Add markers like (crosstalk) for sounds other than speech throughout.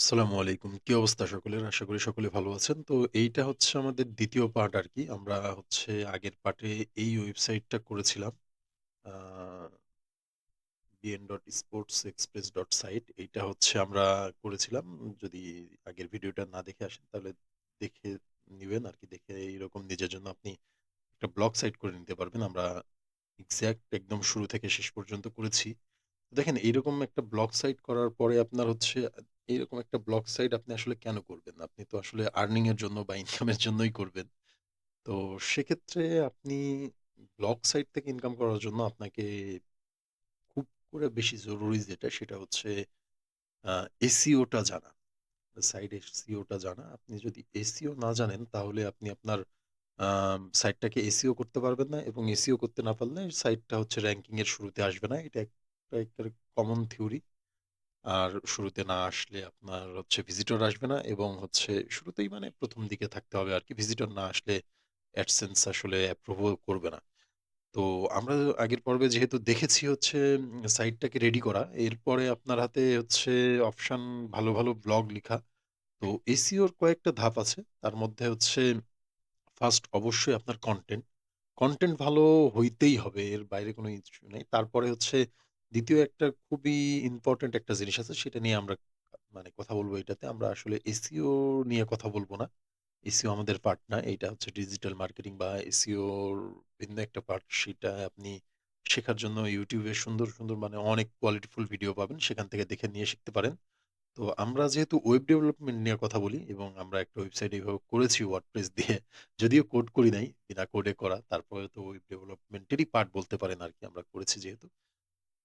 আসসালামু আলাইকুম। কি অবস্থা সকলের? আশা করি সকলে ভালো আছেন। তো এইটা হচ্ছে আমাদের ২য় পার্ট আরকি। আমরা হচ্ছে আগের পার্টে এই ওয়েবসাইটটা করেছিলাম। আ, bn.sportsexpress.site এইটা হচ্ছে আমরা করেছিলাম। যদি আগের ভিডিওটা না দেখে আসেন, তাহলে দেখে নিবেন আরকি। দেখে এইরকম নিজের জন্য আপনি একটা ব্লগ সাইট করে নিতে পারবেন। আমরা এক্সাক্ট একদম শুরু থেকে শেষ পর্যন্ত করেছি। দেখেন, এইরকম একটা ব্লগ সাইট করার পরে আপনার হচ্ছে আ এইরকম একটা ব্লগ সাইট আপনি আসলে কেন করবেন? আপনি তো আসলে আর্নিং এর জন্য বা ইনকাম এর জন্যই করবেন। তো সেক্ষেত্রে আপনি ব্লগ সাইট থেকে ইনকাম করার জন্য আপনাকে খুব করে বেশি জরুরি যেটা, সেটা হচ্ছে, আ এসইও টা জানা। সাইট এসইও টা জানা। আপনি যদি এসইও না জানেন, তাহলে আপনি আপনার সাইটটাকে এসইও করতে পারবেন না এবং এসইও করতে না পারলে সাইটটা হচ্ছে র‍্যাংকিং এর শুরুতে আসবে না। এটা একটা কমন থিওরি। আর শুরুতে না আসলে আপনার হচ্ছে ভিজিটর আসবে না এবং হচ্ছে শুরুতেই মানে ১ম দিকে থাকতে হবে আরকি। ভিজিটর না আসলে অ্যাডসেন্স আসলে অ্যাপ্রুভ করবে না। তো আমরা আগের পর্বে যেহেতু দেখেছি হচ্ছে সাইটটাকে রেডি করা। এরপরে আপনার হাতে হচ্ছে অপশন ভালো, ভালো ব্লগ লিখা। তো এসইও র কয়েকটা ধাপ আছে। তার মধ্যে হচ্ছে ফার্স্ট অবশ্যই আপনার কনটেন্ট। কনটেন্ট ভালো হইতেই হবে। এর বাইরে কোনো ইস্যু নেই। তারপরে হচ্ছে ২য় একটা খুবই ইম্পোর্টেন্ট একটা জিনিস আছে সেটা নিয়ে আমরা মানে কথা বলব এটাতে। আমরা আসলে এসইও নিয়ে কথা বলব না। এসইও আমাদের পার্ট না। এইটা হচ্ছে ডিজিটাল মার্কেটিং বা এসইও র ভিন্ন একটা পার্ট। সেটা আপনি শেখার জন্য ইউটিউবে সুন্দর, সুন্দর মানে অনেক কোয়ালিটিফুল ভিডিও পাবেন। সেখান থেকে দেখে নিয়ে শিখতে পারেন। তো আমরা যেহেতু ওয়েব ডেভেলপমেন্ট নিয়ে কথা বলি এবং আমরা একটা ওয়েবসাইট এভাবে করেছি ওয়ার্ডপ্রেস দিয়ে। যদিও কোড করি নাই, বিনা কোডে করা। তারপরে তো ওয়েব ডেভেলপমেন্টেরই পার্ট বলতে পারেন আরকি আমরা করেছি যেহেতু।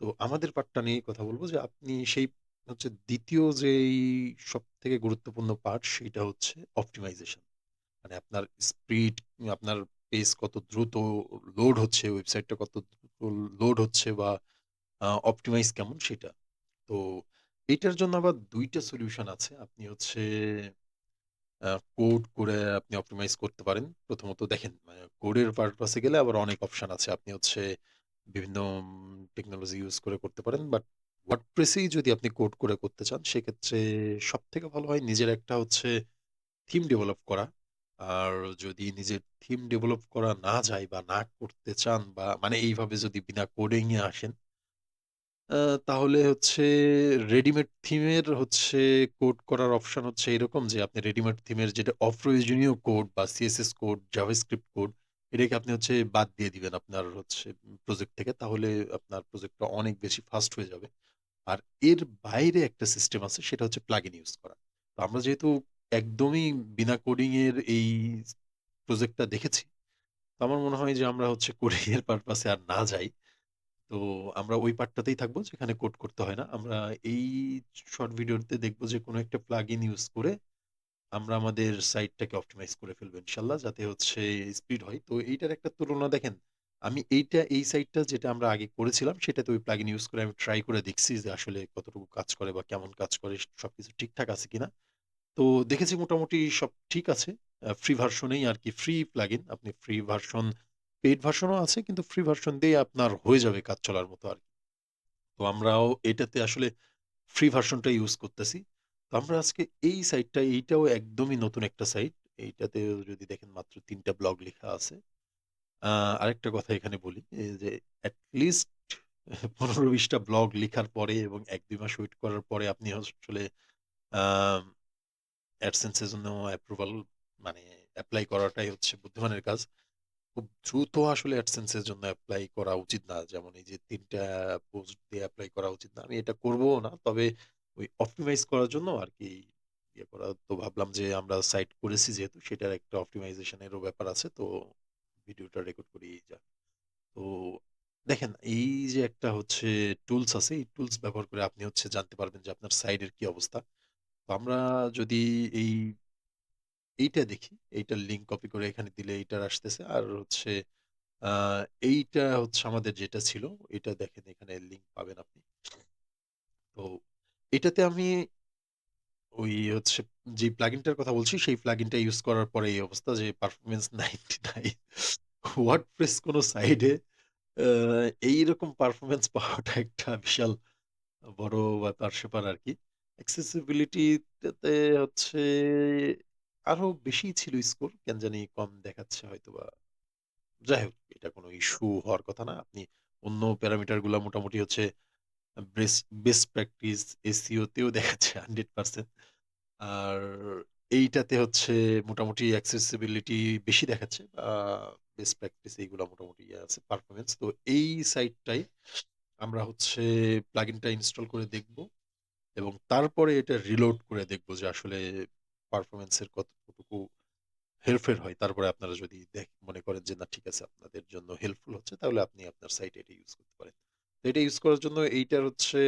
তো আমাদের পার্টটা নিয়েই কথা বলব যে আপনি সেই হচ্ছে ২য় যেই সবথেকে গুরুত্বপূর্ণ পার্ট সেইটা হচ্ছে অপ্টিমাইজেশন। মানে আপনার স্পিড, আপনার পেজ কত দ্রুত লোড হচ্ছে, ওয়েবসাইটটা কত দ্রুত লোড হচ্ছে বা অপটিমাইজ কেমন সেটা। তো এইটার জন্য আবার ২ টা সলিউশন আছে। আপনি হচ্ছে কোড করে আপনি অপটিমাইজ করতে পারেন। প্রথমত দেখেন কোডের পারপাস এ গেলে আবার অনেক অপশন আছে। আপনি হচ্ছে বিভিন্ন টেকনোলজি ইউস করে করতে পারেন। বাট ওয়ার্ডপ্রেস এই যদি আপনি কোড করে করতে চান সেক্ষেত্রে সবথেকে ভালো হয় নিজের একটা হচ্ছে থিম ডেভেলপ করা। আর যদি নিজের থিম ডেভেলপ করা না যায় বা না করতে চান বা মানে এইভাবে যদি বিনা কোডিং এ আসেন তাহলে হচ্ছে রেডিমেড থিমের হচ্ছে কোড করার অপশন হচ্ছে এরকম যে আপনি রেডিমেড থিমের যেটা অপ্রয়োজনীয় কোড বা সিএসএস কোড, জাভাস্ক্রিপ্ট কোড এটাকে আপনি হচ্ছে বাদ দিয়ে দিবেন আপনার হচ্ছে প্রজেক্ট থেকে। তাহলে আপনার প্রজেক্টটা অনেক বেশি ফাস্ট হয়ে যাবে। আর এর বাইরে একটা সিস্টেম আছে, সেটা হচ্ছে প্লাগইন ইউস করা। তো আমরা যেহেতু একদমই বিনা কোডিং এর এই প্রজেক্টটা দেখেছি। তো আমার মনে হয় যে আমরা হচ্ছে কোডিং এর পারপাস আর না যাই। তো আমরা ওই পার্টটাতেই থাকব, যেখানে কোড করতে হয় না। আমরা এই শর্ট ভিডিওতে দেখব যে কোন একটা প্লাগইন ইউজ করে আমরা আমাদের সাইটটাকে অপটিমাইজ করে ফেলব ইনশাআল্লাহ যাতে হচ্ছে স্পিড হয়। তো এইটার একটা তুলনা দেখেন। আমি এইটা, এই সাইটটা যেটা আমরা আগে করেছিলাম, সেটাতে ওই প্লাগইন ইউজ করে আমি ট্রাই করে দেখছি যে আসলে কতটুকু কাজ করে বা কেমন কাজ করে, সবকিছু ঠিকঠাক আছে কিনা। তো দেখেছি মোটামুটি সব ঠিক আছে। ফ্রি ভার্সনেই এই আরকি ফ্রি প্লাগইন। আপনি ফ্রি ভার্শন পেড ভার্সনও আছে, কিন্তু ফ্রি ভার্শন দিয়ে আপনার হয়ে যাবে কাজ চলার মতো আরকি। তো আমরাও এটাতে আসলে ফ্রি ভার্শনটা ইউজ করতেছি। তো আমরা আজকে এই সাইটটা এইটাও একদমই নতুন একটা সাইট। এইটাতে যদি দেখেন মাত্র তিনটা ব্লগ লেখা আছে। আরেকটা কথা এখানে বলি যে এট লিস্ট ১৫-২০ ব্লগ লেখার পরে এবং ১-২ মাস ওয়েট করার পরে আপনি আসলে, আম অ্যাডসেন্স জন্য অ্যাপ্রুভাল মানে অ্যাপ্লাই করাটাই হচ্ছে বুদ্ধিমানের কাজ। খুব দ্রুত আসলে অ্যাডসেন্স এর জন্য অ্যাপ্লাই করা উচিত না। যেমন এই যে ৩ টা পোস্ট দিয়ে অ্যাপ্লাই করা উচিত না। আমি এটা করবও না। তবে ওই অপটিমাইজ করার জন্য আরকি ইয়ে করা তো ভাবলাম যে আমরা সাইট করেছি যেহেতু সেটার একটা অপটিমাইজেশন এরও ব্যাপার আছে। তো ভিডিওটা রেকর্ড করেই যাক। তো দেখেন এই যে একটা হচ্ছে টুলস আছে, এই টুলস ব্যবহার করে আপনি হচ্ছে জানতে পারবেন যে আপনার সাইটের কি অবস্থা। তো আমরা যদি এই এইটা দেখি, এইটার লিঙ্ক কপি করে এখানে দিলে এইটার আসতেছে। আর হচ্ছে এইটা হচ্ছে আমাদের যেটা ছিল, এটা দেখেন এখানে লিঙ্ক পাবেন আপনি। এটাতে আমি ওই হচ্ছে যেই প্লাগইনটার কথা বলছি, সেই প্লাগইনটা ইউস করার পরে এই অবস্থা যে পারফরম্যান্স 99 ওয়ার্ডপ্রেস কোন সাইডে আ এইরকম পারফরম্যান্স পাওয়াটা একটা বিশাল বড় ব্যাপার-স্যাপার আরকি। accessibility টাতে হচ্ছে আরও বেশি ছিল স্কোর। কেন জানি কম দেখাচ্ছে হয়তোবা। যাই হোক, এটা কোনো ইস্যু হওয়ার কথা না। আপনি অন্য প্যারামিটারগুলা মোটামুটি হচ্ছে uh base best practice SEO তেও দেখাচ্ছে 100% আর এইটাতে হচ্ছে মোটামুটি accessibility বেশি দেখাচ্ছে। বেস্ট প্র্যাকটিস এইগুলা মোটামুটি ইয়ে আছে পারফরম্যান্স। তো এই সাইটটাই আমরা হচ্ছে প্লাগইনটা ইনস্টল করে দেখব এবং তারপরে এটা রিলোড করে দেখব যে আসলে পারফরম্যান্স এর কতটুকু হেরফের হয়। তারপরে আপনারা যদি দেখ, মনে করেন যে না, ঠিক আছে, আপনাদের জন্য হেল্পফুল হচ্ছে, তাহলে আপনি আপনার সাইটে এটা ইউজ করতে পারেন। তো এটা ইউজ করার জন্য এইটার হচ্ছে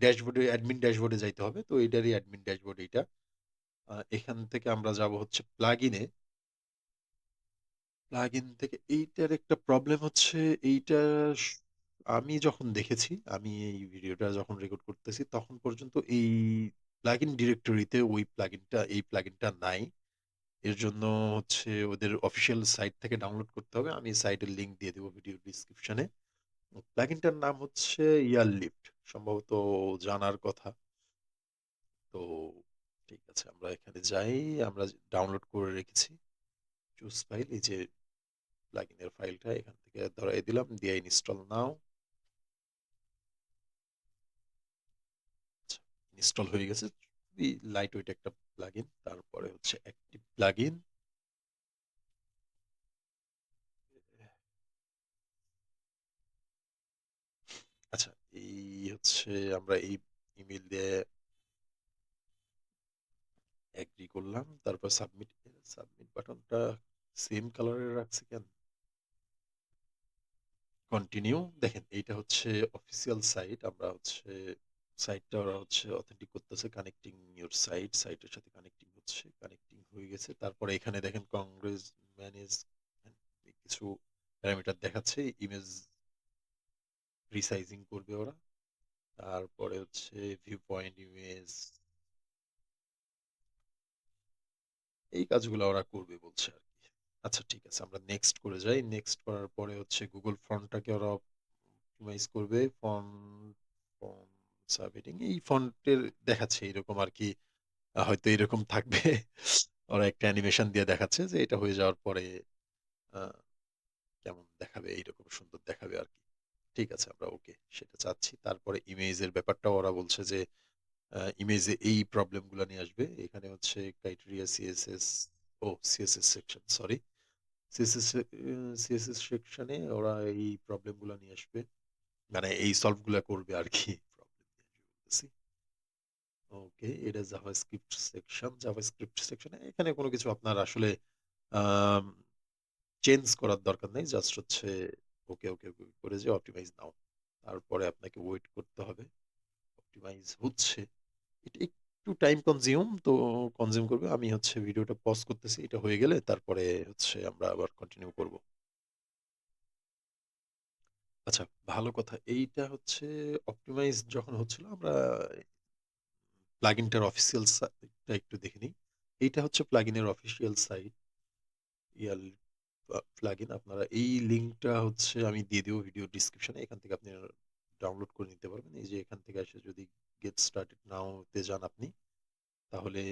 ড্যাশবোর্ডে অ্যাডমিন ড্যাশবোর্ডে যাইতে হবে। তো এইটারই অ্যাডমিন ড্যাশবোর্ড এইটা। এখান থেকে আমরা যাব হচ্ছে প্লাগইনে। প্লাগইন থেকে এইটার একটা প্রবলেম হচ্ছে এইটা আমি যখন দেখেছি, আমি এই ভিডিওটা যখন রেকর্ড করতেছি তখন পর্যন্ত এই প্লাগইন ডিরেক্টরিতে ওই প্লাগইনটা এই প্লাগইনটা নাই। এর জন্য হচ্ছে ওদের অফিসিয়াল সাইট থেকে ডাউনলোড করতে হবে। আমি সাইটের লিংক দিয়ে দেবো ভিডিও ডেসক্রিপশনে। উ প্লাগইনটার নাম হচ্ছে এয়ারলিফট। সম্ভবত জানার কথা। তো ঠিক আছে আমরা এখানে যাই। আমরা ডাউনলোড করে রেখেছি। চুজ ফাইল এই যে প্লাগইনের ফাইলটা এখান থেকে ধরাই দিলাম। দিয়ে ইনস্টল নাও। আচ্ছা, ইনস্টল হয়ে গেছে। লাইট ওয়েট একটা প্লাগইন। তারপরে হচ্ছে অ্যাক্টিভ প্লাগইন। আচ্ছা, এই হচ্ছে আমরা এই ইমেইল দিয়ে এগ্রি করলাম। তারপর সাবমিট সাবমিট বাটনটা সেম কালারের রাখছে কেন? কন্টিনিউ দেখেন এইটা হচ্ছে অফিসিয়াল সাইট। আমরা হচ্ছে সাইটটা ওরা হচ্ছে অথেন্টিক করতেছে। কানেক্টিং ইউর সাইট, সাইটের সাথে কানেক্টিং হচ্ছে। কানেক্টিং হয়ে গেছে। তারপরে এখানে দেখেন কংগ্রেস ম্যানেজ কিছু প্যারামিটার দেখাচ্ছে। ইমেজ রিসাইজিং করবে ওরা। তারপরে হচ্ছে ভিউ পয়েন্ট ইমেজ এই কাজগুলো ওরা করবে বলছে আরকি। আচ্ছা ঠিক আছে আমরা নেক্সট করে যাই। নেক্সট করার পরে হচ্ছে Google ফন্টটাকে ওরা অপটিমাইজ করবে। ফন্ট, সাবহেডিং এই ফন্টের দেখাচ্ছে এরকম আর কি হয়তো এরকম থাকবে। ওরা একটা অ্যানিমেশন দিয়ে দেখাচ্ছে যে এটা হয়ে যাওয়ার পরে কেমন দেখাবে এইরকম সুন্দর দেখাবে আরকি। ঠিক আছে আমরা ওকে সেটা চাচ্ছি। তারপরে ইমেজের ব্যাপারটাও ওরা বলছে যে ইমেজে এই প্রবলেমগুলা নিয়ে আসবে। এখানে হচ্ছে ক্রাইটেরিয়া সিএসএস ও CSS section sorry. CSS CSS সেকশনে ওরা এই প্রবলেমগুলা নিয়ে আসবে। মানে এই সলভগুলা করবে আসবে বলতেছি। ওকে, এটা জাভাস্ক্রিপ্ট সেকশন। জাভাস্ক্রিপ্ট সেকশনে এখানে কোনো কিছু আপনার আসলে চেঞ্জ করার দরকার নেই। জাস্ট হচ্ছে ওকে, ওকে, ওকে করে যে অপটিমাইজ নাও। তারপরে আপনাকে ওয়েট করতে হবে। অপটিমাইজ হচ্ছে। এটা একটু টাইম কনজিউম তো কনজিউম করবে। আমি হচ্ছে ভিডিওটা পজ করতেছি। এটা হয়ে গেলে তারপরে হচ্ছে আমরা আবার কন্টিনিউ করব। আচ্ছা ভালো কথা। এইটা হচ্ছে অপটিমাইজ যখন হচ্ছিল আমরা প্লাগইনটার অফিসিয়াল সাইটটা একটু দেখে নিই। এইটা হচ্ছে প্লাগইনের অফিসিয়াল সাইট। ইয়াল প্লাগইন আপনারা এই লিঙ্কটা হচ্ছে আমি দিয়ে দেব ভিডিও ডেসক্রিপশনে। এখান থেকে আপনি ডাউনলোড করে নিতে পারবেন। এই যে এখান থেকে এসে যদি গেট স্টার্টেড নাও তে যান আপনি। তাহলে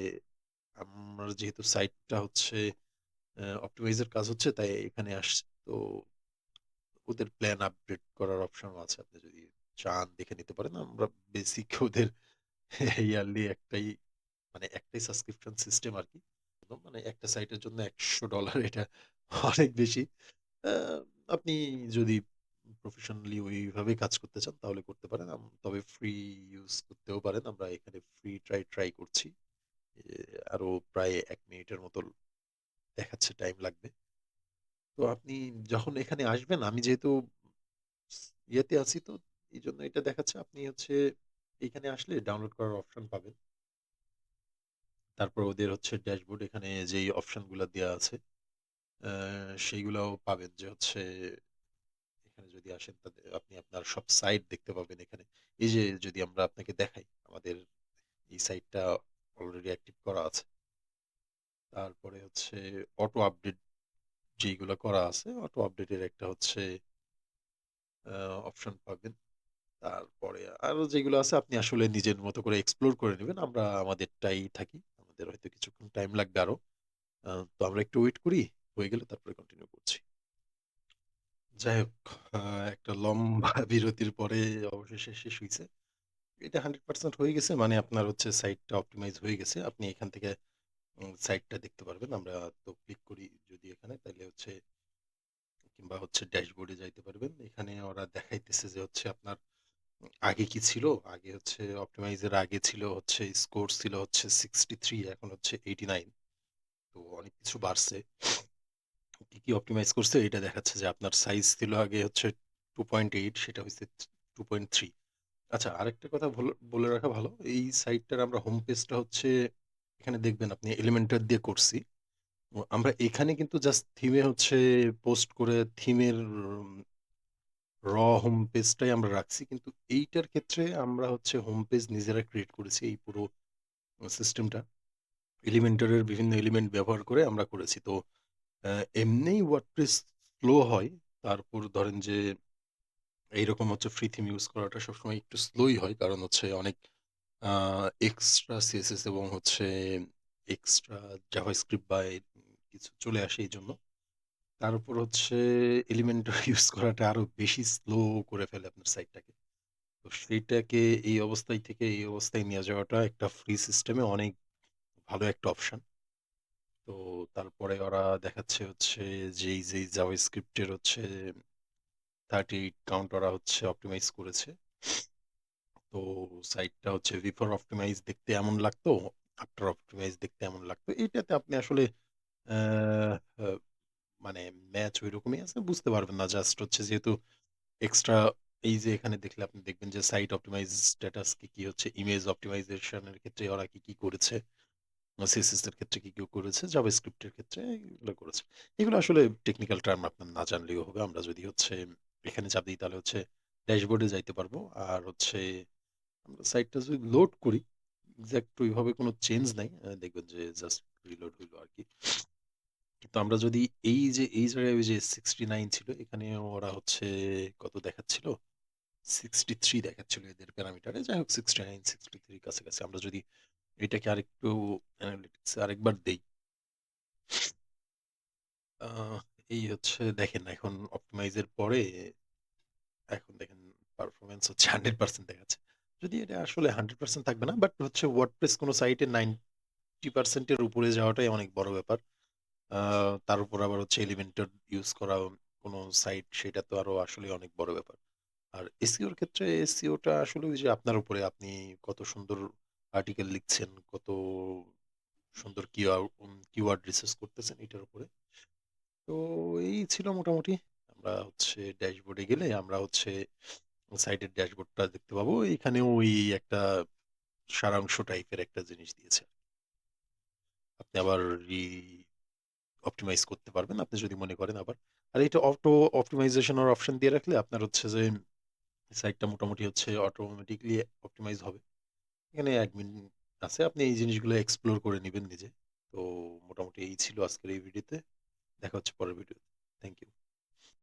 আমার যেহেতু সাইটটা হচ্ছে আ অপটিমাইজ এর কাজ হচ্ছে, তাই এখানে আসছে। তো ওদের প্ল্যান আপডেট করার অপশনও আছে। আপনি যদি চান, দেখে নিতে পারেন। আমরা বেসিক ওদের ইয়ারলি একটাই মানে একটাই সাবস্ক্রিপশন সিস্টেম আর কি মানে একটা সাইটের জন্য $১০০ এটা (laughs) অনেক বেশি। আপনি যদি প্রফেশনালি ওইভাবে কাজ করতে চান তাহলে করতে পারেন। তবে ফ্রি ইউজ করতেও পারেন। আমরা এখানে ফ্রি ট্রাই ট্রাই করছি। এ, আরও প্রায় ১ মিনিটের মতো দেখাচ্ছে টাইম লাগবে। তো আপনি যখন এখানে আসবেন, আমি যেহেতু ইয়েতে আছি তো, এইজন্য এটা দেখাচ্ছে আপনি হচ্ছে এখানে আসলে ডাউনলোড করার অপশন পাবেন। তারপর ওদের হচ্ছে ড্যাশবোর্ড এখানে যেই অপশনগুলা দেয়া আছে সেইগুলাও পাবেন যে হচ্ছে এখানে যদি আসেন আপনি আপনার সব সাইট দেখতে পাবেন এখানে। এই যে যদি আমরা আপনাকে দেখাই, আমাদের এই সাইটটা অলরেডি অ্যাক্টিভ করা আছে। তারপরে হচ্ছে অটো আপডেট যেইগুলা করা আছে অটো আপডেটের একটা হচ্ছে অপশন পাবেন। তারপরে আরও যেগুলো আছে, আপনি আসলে নিজের মতো করে এক্সপ্লোর করে নেবেন আমরা আমাদেরটাই থাকি। আমাদের হয়তো কিছুক্ষণ টাইম লাগবে আরও। তো আমরা একটু ওয়েট করি। হয়ে গেলে তারপরে কন্টিনিউ করছি। যাই হোক, একটা লম্বা (laughs) বিরতির পরে অবশেষে শেষ হইছে। এটা 100% হয়ে গেছে মানে আপনার হচ্ছে সাইটটা অপটিমাইজ হয়ে গেছে। আপনি এখান থেকে সাইটটা দেখতে পারবেন। আমরা তো ক্লিক করি যদি এখানে তাইলে হচ্ছে কিংবা হচ্ছে ড্যাশবোর্ডে যাইতে পারবেন। এখানে ওরা দেখাইতেছে যে হচ্ছে আপনার আগে কি ছিল? আগে হচ্ছে অপটিমাইজ এর আগে ছিল হচ্ছে স্কোর ছিল হচ্ছে 63 এখন হচ্ছে 89 তো অনেক কিছু বাড়ছে। কি, কি অপটিমাইজ করছে এটা দেখাচ্ছে যে আপনার সাইজ ছিল আগে হচ্ছে 2.8 সেটা হইছে 2.3 আচ্ছা আরেকটা কথা বলে রাখা ভালো। এই সাইটটার আমরা হোম পেজটা হচ্ছে এখানে দেখবেন আপনি এলিমেন্টর দিয়ে করছি। আমরা এখানে কিন্তু জাস্ট থিমে হচ্ছে পোস্ট করে থিমের র হোম পেজটাই আমরা রাখছি। কিন্তু এইটার ক্ষেত্রে আমরা হচ্ছে হোম পেজ নিজেরা ক্রিয়েট করেছি এই পুরো সিস্টেমটা। এলিমেন্টর এর বিভিন্ন এলিমেন্ট ব্যবহার করে আমরা করেছি। তো অ্যা এমনিই ওয়ার্ডপ্রেস স্লো হয়। তারপর ধরেন যে, এইরকম হচ্ছে ফ্রি থিম ইউজ করাটা সবসময় একটু স্লোই হয়। কারণ হচ্ছে অনেক এক্সট্রা সিএসএস এবং হচ্ছে এক্সট্রা জাভাস্ক্রিপ্ট বা কিছু চলে আসে এইজন্য। তার উপর হচ্ছে এলিমেন্টর ইউজ (laughs) করাটা আরও বেশি স্লো করে ফেলে আপনার সাইটটাকে। তো সেইটাকে এই অবস্থায় থেকে এই অবস্থায় নিয়ে যাওয়াটা একটা ফ্রি সিস্টেমে অনেক ভালো একটা অপশন। তো তারপরে ওরা দেখাচ্ছে হচ্ছে যেই, যেই জাভাস্ক্রিপ্ট এর হচ্ছে 38 কাউন্ট ওরা হচ্ছে অপটিমাইজ করেছে। তো সাইটটা হচ্ছে বিফোর অপটিমাইজ দেখতে এমন লাগতো, আফটার অপটিমাইজ দেখতে এমন লাগতো। এইটাতে আপনি আসলে মানে ম্যাচ ঐরকমই আছে বুঝতে পারবেন না। জাস্ট হচ্ছে যেহেতু এক্সট্রা এই যে এখানে দেখলে আপনি দেখবেন যে সাইট অপটিমাইজ স্ট্যাটাস কি, কি হচ্ছে ইমেজ অপটিমাইজেশন এর ক্ষেত্রে ওরা কি, কি করেছে। সিএসএস এর ক্ষেত্রে কি, কি করেছে, জাভাস্ক্রিপ্ট এর ক্ষেত্রে এগুলো করেছে। এগুলো আসলে টেকনিক্যাল টার্ম আপনার না জানলেও হবে। আমরা যদি হচ্ছে এখানে চাপ দিই তাহলে হচ্ছে ড্যাশবোর্ডে যাইতে পারব। আর হচ্ছে আমরা সাইটটা যদি লোড করি, এক্সাক্ট ওইভাবে কোনো চেঞ্জ নাই। দেখবেন যে জাস্ট রিলোড হইল আরকি। কিন্তু আমরা যদি এই যে এই জায়গায় ওই যে 69 ছিল এখানে ওরা হচ্ছে কত দেখাচ্ছিল? 63 দেখাচ্ছিল এদের প্যারামিটারে। যাই হোক 69, 63 কাছাকাছি। আমরা যদি এটাকে আরেকটু অ্যানালিটিক্স আরেকবার দেই। এই হচ্ছে দেখেন এখন অপটিমাইজ এর পরে এখন দেখেন পারফরম্যান্স হচ্ছে 100% দেখাচ্ছে। যদি এটা আসলে 100% থাকবে না। বাট হচ্ছে ওয়ার্ডপ্রেস কোনো সাইটে 90% এর উপরে যাওয়াটাই অনেক বড় ব্যাপার। তার উপর আবার হচ্ছে এলিমেন্টর ইউজ করা কোনো সাইট সেটা তো আরও আসলে অনেক বড় ব্যাপার। আর এসিওর ক্ষেত্রে এসইও টা আসলে ওই যে আপনার উপরে, আপনি কত সুন্দর আর্টিকেল লিখছেন, কত সুন্দর কিওয়ার্ড রিসার্চ করতেছেন এটার উপরে। তো এই ছিল মোটামুটি। আমরা হচ্ছে ড্যাশবোর্ডে গেলে আমরা হচ্ছে সাইটের ড্যাশবোর্ডটা দেখতে পাবো। এখানেও ওই একটা সারাংশ টাইপের একটা জিনিস দিয়েছে। আপনি আবার রি অপটিমাইজ করতে পারবেন আপনি যদি মনে করেন আবার। আর এটা অটো অপটিমাইজেশন এর অপশন দিয়ে রাখলে আপনার হচ্ছে যে সাইটটা মোটামুটি হচ্ছে অটোমেটিকলি অপটিমাইজ হবে। এখানে অ্যাডমিন আছে। আপনি এই জিনিসগুলো এক্সপ্লোর করে নেবেন নিজে। তো মোটামুটি এই ছিল আজকের এই ভিডিওতে। দেখা হচ্ছে পরের ভিডিও থ্যাংক ইউ।